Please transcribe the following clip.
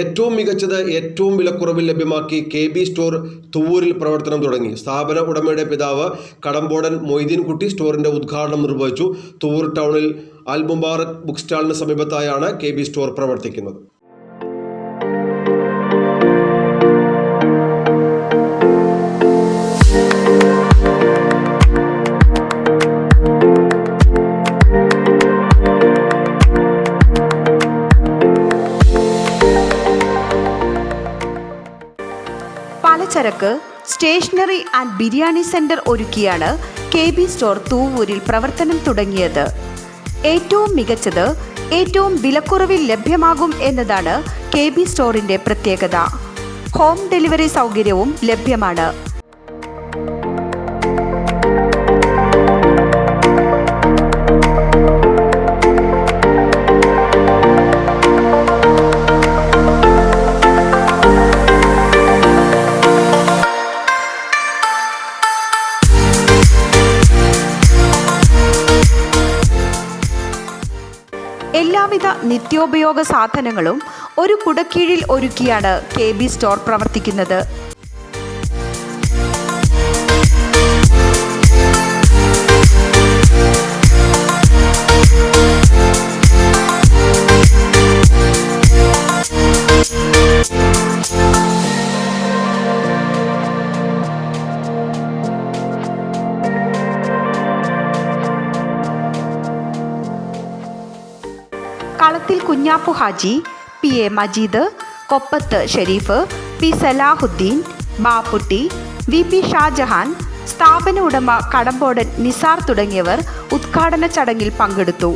ഏറ്റവും മികച്ചത് ഏറ്റവും വിലക്കുറവിൽ ലഭ്യമാക്കി കെ ബി സ്റ്റോർ തുവൂരിൽ പ്രവർത്തനം തുടങ്ങി. സ്ഥാപന ഉടമയുടെ പിതാവ് കടമ്പോടൻ മൊയ്തീൻകുട്ടി സ്റ്റോറിന്റെ ഉദ്ഘാടനം നിർവഹിച്ചു. തുവൂർ ടൗണിൽ അൽ മുബാറക് ബുക്ക് സ്റ്റാളിന് സമീപത്തായാണ് കെ ബി സ്റ്റോർ പ്രവർത്തിക്കുന്നത്. പലചരക്ക് സ്റ്റേഷനറി ആൻഡ് ബിരിയാണി സെന്റർ ഒരുക്കിയാണ് കെ ബി സ്റ്റോർ തൂവൂരിൽ പ്രവർത്തനം തുടങ്ങിയത്. ഏറ്റവും മികച്ചത് ഏറ്റവും വിലക്കുറവിൽ ലഭ്യമാകും എന്നതാണ് കെ ബി സ്റ്റോറിന്റെ പ്രത്യേകത. ഹോം ഡെലിവറി സൗകര്യവും ലഭ്യമാണ്. എല്ലാവിധ നിത്യോപയോഗ സാധനങ്ങളും ഒരു കുടക്കീഴിൽ ഒരുക്കിയാണ് കെ ബി സ്റ്റോർ പ്രവർത്തിക്കുന്നത്. Kalathil Kunjappu Haji P A Majeed Koppath Shareef P Salahuddin Bapputty V P Shajahan സ്ഥാപന ഉടമ കടമ്പോടൻ നിസാർ തുടങ്ങിയവർ ഉദ്ഘാടന ചടങ്ങിൽ പങ്കെടുത്തു.